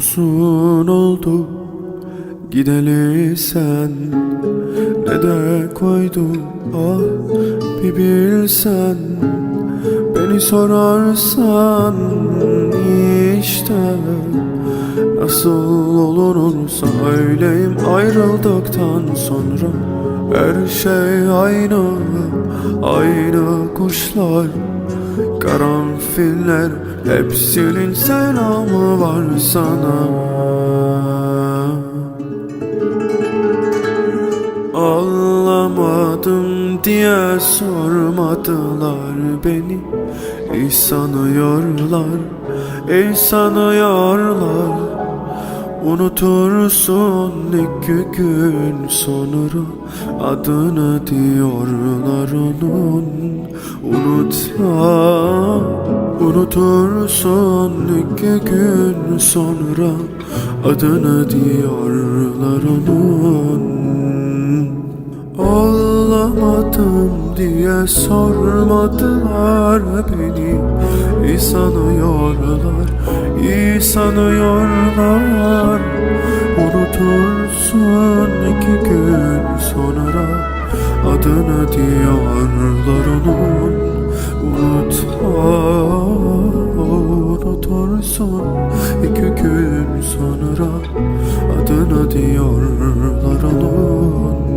Uzun oldu gideli sen. Ne de koydu ah bir bilsen. Beni sorarsan işte Nasıl olursa öyleyim ayrıldıktan sonra Her şey aynı, aynı kuşlar Karanfiller hepsinin selamı var sana. Ağlamadım diye sormadılar beni. İyi sanıyorlar, iyi sanıyorlar Unutursun iki gün sonra Adını diyorlar onun. Unutma Unutursun iki gün sonra Adını diyorlar onun. Ağlamadım diye sormadılar beni İyi sanıyorlar, iyi sanıyorlar. Unutursun iki gün sonra Adını diyorlar onun. Unutma, unutursun iki gün sonra Adını diyorlar onun